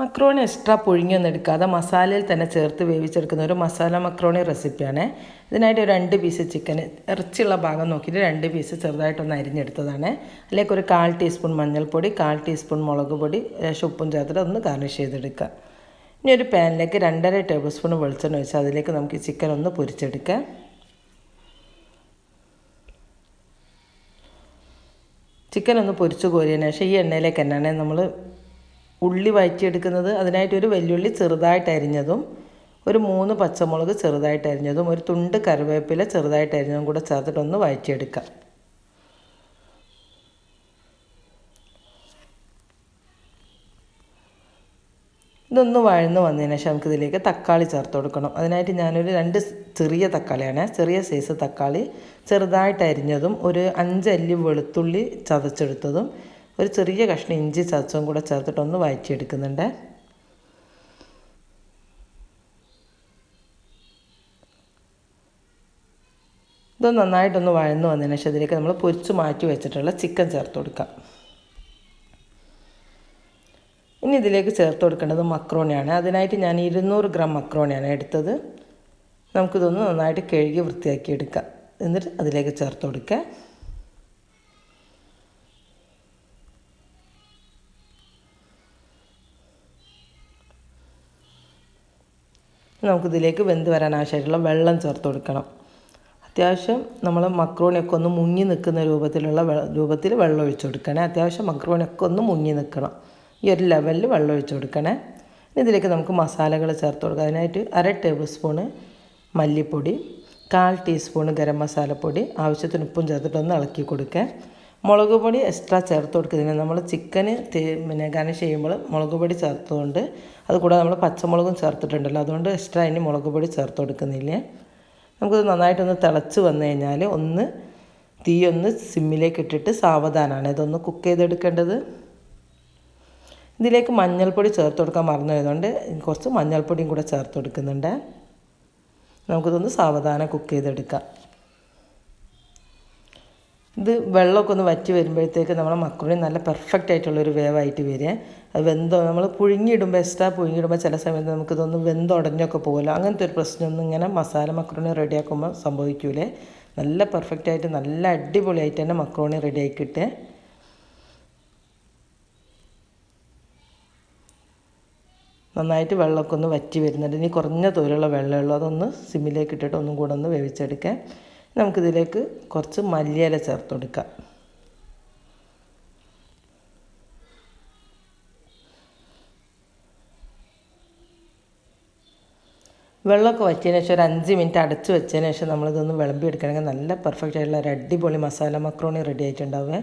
Macaroni extra പുഴുങ്ങിയൊന്നും എടുക്കാതെ മസാലയിൽ തന്നെ ചേർത്ത് വേവിച്ചെടുക്കുന്ന ഒരു മസാല മക്രോണി റെസിപ്പിയാണ് ഇതിനായിട്ട് ഒരു രണ്ട് പീസ് ചിക്കൻ ഇറച്ചിയുള്ള ഭാഗം നോക്കിയിട്ട് രണ്ട് പീസ് ചെറുതായിട്ടൊന്ന് അരിഞ്ഞെടുത്തതാണ്. അതിലേക്ക് ഒരു കാൽ ടീസ്പൂൺ മഞ്ഞൾപ്പൊടി കാൽ ടീസ്പൂൺ മുളക് പൊടി ഉപ്പും ചേർത്തിട്ട് ഒന്ന് ഗാർണിഷ് ചെയ്തെടുക്കുക. ഇനി ഒരു പാനിലേക്ക് രണ്ടര ടേബിൾ സ്പൂൺ വെളിച്ചെണ്ണ ഒഴിച്ച് അതിലേക്ക് നമുക്ക് ചിക്കൻ ഒന്ന് പൊരിച്ചെടുക്കാം ചിക്കൻ ഒന്ന് പൊരിച്ച് കോരിയതിന് ശേഷം ഈ എണ്ണയിലേക്ക് തന്നെയാണ് നമ്മൾ ഉള്ളി വഴറ്റിയെടുക്കുന്നത് അതിനായിട്ടൊരു വെല്ലുള്ളി ചെറുതായിട്ട് അരിഞ്ഞതും ഒരു മൂന്ന് പച്ചമുളക് ചെറുതായിട്ട് അരിഞ്ഞതും ഒരു തുണ്ട് കറിവേപ്പില ചെറുതായിട്ട് അരിഞ്ഞതും കൂടെ ചേർത്തിട്ടൊന്ന് വഴറ്റിയെടുക്കാം. ഇതൊന്ന് വഴന്ന് വന്നതിന് ശേഷം നമുക്ക് ഇതിലേക്ക് തക്കാളി ചേർത്ത് കൊടുക്കണം. അതിനായിട്ട് ഞാനൊരു രണ്ട് ചെറിയ തക്കാളിയാണ്. ചെറിയ സൈസ് തക്കാളി ചെറുതായിട്ട് അരിഞ്ഞതും ഒരു അഞ്ചല്ലി വെളുത്തുള്ളി ചതച്ചെടുത്തതും ഒരു ചെറിയ കഷ്ണം ഇഞ്ചി ചതച്ചും കൂടെ ചേർത്തിട്ടൊന്ന് വഴറ്റിയെടുക്കുന്നുണ്ട്. ഇത് നന്നായിട്ടൊന്ന് വഴന്നു വന്നതിന് ശേഷം ഇതിലേക്ക് നമ്മൾ പൊരിച്ച് മാറ്റി വെച്ചിട്ടുള്ള ചിക്കൻ ചേർത്ത് കൊടുക്കാം. ഇനി ഇതിലേക്ക് ചേർത്ത് കൊടുക്കേണ്ടത് മക്രോണിയാണ്. അതിനായിട്ട് ഞാൻ ഇരുന്നൂറ് ഗ്രാം മക്രോണിയാണ് എടുത്തത്. നമുക്കിതൊന്ന് നന്നായിട്ട് കഴുകി വൃത്തിയാക്കി എടുക്കാം എന്നിട്ട് അതിലേക്ക് ചേർത്ത് കൊടുക്കുക നമുക്കിതിലേക്ക് വെന്ത് വരാൻ ആവശ്യമായിട്ടുള്ള വെള്ളം ചേർത്ത് കൊടുക്കണം. അത്യാവശ്യം നമ്മൾ മക്രോണിയൊക്കെ ഒന്ന് മുങ്ങി നിൽക്കുന്ന രൂപത്തിലുള്ള രൂപത്തിൽ വെള്ളം ഒഴിച്ചു കൊടുക്കണേ. അത്യാവശ്യം മക്രോണിയൊക്കെ ഒന്ന് മുങ്ങി നിൽക്കണം. ഈ ഒരു ലെവലിൽ വെള്ളം ഒഴിച്ചു കൊടുക്കണേ. ഇതിലേക്ക് നമുക്ക് മസാലകൾ ചേർത്ത് കൊടുക്കാം. അതിനായിട്ട് അര ടേബിൾ സ്പൂണ് മല്ലിപ്പൊടി കാൽ ടീസ്പൂൺ ഗരം മസാലപ്പൊടി ആവശ്യത്തിന് ഉപ്പും ചേർത്തിട്ടൊന്ന് ഇളക്കി കൊടുക്കുക മുളക് പൊടി എക്സ്ട്രാ ചേർത്ത് കൊടുക്കുന്നതിന് നമ്മൾ ചിക്കന് പിന്നെ ഗാർണിഷ് ചെയ്യുമ്പോൾ മുളക് പൊടി ചേർത്തുകൊണ്ട് അതുകൂടാതെ നമ്മൾ പച്ചമുളകും ചേർത്തിട്ടുണ്ടല്ലോ. അതുകൊണ്ട് എക്സ്ട്രാ ഇനി മുളക് പൊടി ചേർത്ത് കൊടുക്കുന്നില്ല. നമുക്കത് നന്നായിട്ടൊന്ന് തിളച്ച് വന്നു കഴിഞ്ഞാൽ ഒന്ന് തീ ഒന്ന് സിമ്മിലേക്ക് ഇട്ടിട്ട് സാവധാനമാണ് ഇതൊന്ന് കുക്ക് ചെയ്തെടുക്കേണ്ടത്. ഇതിലേക്ക് മഞ്ഞൾപ്പൊടി ചേർത്ത് കൊടുക്കാൻ മറന്നു പോയതുകൊണ്ട് കുറച്ച് മഞ്ഞൾപ്പൊടിയും കൂടെ ചേർത്ത് കൊടുക്കുന്നുണ്ട്. നമുക്കിതൊന്ന് സാവധാനം കുക്ക് ചെയ്തെടുക്കാം. ഇത് വെള്ളമൊക്കെ ഒന്ന് വറ്റി വരുമ്പോഴത്തേക്ക് നമ്മൾ മക്കുളി നല്ല പെർഫെക്റ്റ് ആയിട്ടുള്ളൊരു വേവായിട്ട് വരിക. അത് വെന്തോ നമ്മൾ പുഴുങ്ങിയിടുമ്പോൾ എക്സ്ട്രാ പുഴുങ്ങിയിടുമ്പോൾ ചില സമയത്ത് നമുക്കിതൊന്ന് വെന്തുടഞ്ഞൊക്കെ പോകുമല്ലോ അങ്ങനത്തെ ഒരു പ്രശ്നമൊന്നും ഇങ്ങനെ മസാല മക്രോണി റെഡിയാക്കുമ്പോൾ സംഭവിക്കൂലേ. നല്ല പെർഫെക്റ്റ് ആയിട്ട് നല്ല അടിപൊളിയായിട്ട് തന്നെ മക്രോണി റെഡിയാക്കിയിട്ട് നന്നായിട്ട് വെള്ളമൊക്കെ ഒന്ന് വറ്റി വരുന്നുണ്ട്. ഇനി കുറഞ്ഞ തോലുള്ള വെള്ളമുള്ളൂ അതൊന്ന് സിമ്മിലേക്ക് ഇട്ടിട്ട് ഒന്നും കൂടെ ഒന്ന് വേവിച്ചെടുക്കാം നമുക്കിതിലേക്ക് കുറച്ച് മല്ലിയില ചേർത്ത് കൊടുക്കാം. വെള്ളമൊക്കെ വറ്റിയതിന് ശേഷം ഒരു അഞ്ച് മിനിറ്റ് അടച്ച് വെച്ചതിന് ശേഷം നമ്മളിതൊന്ന് വിളമ്പി എടുക്കണമെങ്കിൽ നല്ല പെർഫെക്റ്റ് ആയിട്ടുള്ള ഒരു അടിപൊളി മസാല മക്രോണി റെഡി ആയിട്ടുണ്ടാവുക.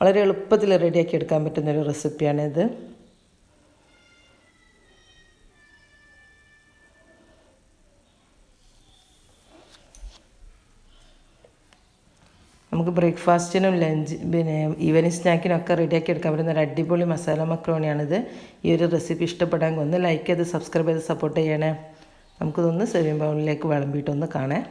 വളരെ എളുപ്പത്തിൽ റെഡിയാക്കി എടുക്കാൻ പറ്റുന്നൊരു റെസിപ്പിയാണിത് നമുക്ക് ബ്രേക്ക്ഫാസ്റ്റിനും ലഞ്ച് പിന്നെ ഈവനിങ് സ്നാക്കിനും ഒക്കെ റെഡിയാക്കി എടുക്കാൻ പറ്റുന്ന ഒരു അടിപൊളി മസാല മക്രോണിയാണിത്. ഈ ഒരു റെസിപ്പി ഇഷ്ടപ്പെടാൻ ഒന്ന് ലൈക്ക് ചെയ്ത് സബ്സ്ക്രൈബ് ചെയ്ത് സപ്പോർട്ട് ചെയ്യണേ. നമുക്കിതൊന്ന് സെവിംഗ് ബൗളിലേക്ക് വിളമ്പിയിട്ടൊന്ന് കാണാം.